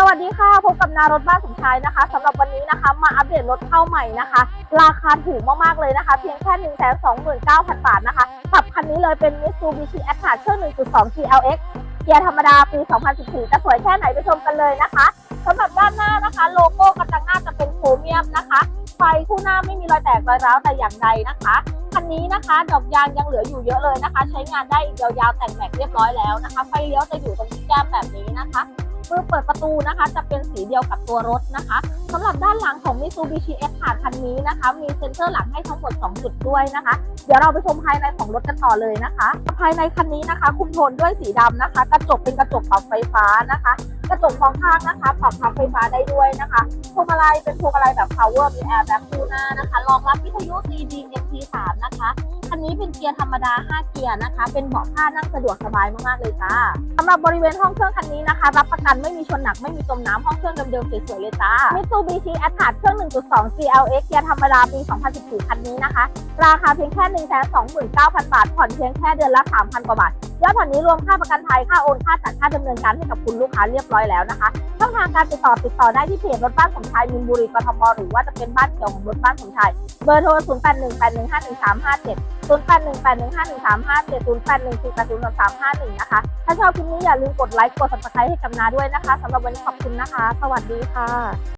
สวัสดีค่ะพบกับนารถบ้านสมชายนะคะสำหรับวันนี้นะคะมาอัปเดตรถเข้าใหม่นะคะ ราคาถูกมากๆเลยนะคะ เพียงแค่ 1 2 9 0 0 0 บาทนะคะกับคันนี้เลยเป็น Mitsubishi a t t r a เครื่อง 1.2 GLX เกียร์ธรรมดาปี 2014 จะสวยแค่ไหนไปชมกันเลยนะคะสำหรับด้านหน้านะคะ โลโก้กระจังหน้าจะเป็นโครเมียมนะคะไฟคู่หน้าไม่มีรอยแตกรอยร้าวแต่อย่างใดนะคะคันนี้นะคะ ดอกยางยังเหลืออยู่เยอะเลยนะคะ ใช้งานได้อีกยาวๆแต่งแม็กเรียบร้อยแล้วนะคะ ไฟเลี้ยวจะอยู่ตรงที่แก้มแบบนี้นะคะ มือเปิดประตูนะคะ จะเป็นสีเดียวกับตัวรถนะคะสำหรับด้านหลังของ Mitsubishi s ผ่านคันนี้นะคะ มีเซ็นเซอร์หลังให้ทั้งหมด 2 จุดด้วยนะคะ เดี๋ยวเราไปชมภายในของรถกันต่อเลยนะคะ ภายในคันนี้นะคะ คุมโทนด้วยสีดำนะคะ กระจกเป็นกระจกปรับไฟฟ้านะคะ กระจกมองข้างนะคะ ปรับพับไฟฟ้าได้ด้วยนะคะพวงมาลัยเป็นพวงมาลัยแบบ power มีแอร์แบบคู่หน้านะคะรองรับวิทยุ CD MP3 ันนี้เป็นเกียร์ธรรมดา 5 เกียร์นะคะ เป็นเบาะผ้านั่งสะดวกสบายมากๆเลยจ้าสำหรับบริเวณห้องเครื่องคันนี้นะคะ รับประกันไม่มีชนหนักไม่มีจมน้ำห้องเครื่องเดิมๆสวยๆเลยจ้า Mitsubishi a t t r a เครื่อง 1.2 CLX เกียร์ธรรมดาปี 2014 คันนี้นะคะ ราคาเพียงแค่ 129,000 บาท ผ่อนเพียงแค่เดือนละ 3,000 กว่าบาทยอดผ่อนนี้รวมค่าประกันภัยค่าโอนค่าจัดค่าดำเนินการให้กับคุณลูกค้าเรียบร้อยแล้วนะคะช่องทางการติดต่อติดต่อได้ที่เพจรถบ้านสมชายมินบุรีกทมหรือว่าจะเป็นบ้านเกี่ยวของรถบ้านสมชายเบอร์โทร 0 0 8 1 8 1 5 1 3 5 7 0 8 1 4 8 0 3 5 1 นะคะ ถ้าชอบคลิปนี้อย่าลืมกดไลค์ กด subscribe ให้กับนาด้วยนะคะสำหรับวันนี้ขอบคุณนะคะ สวัสดีค่ะ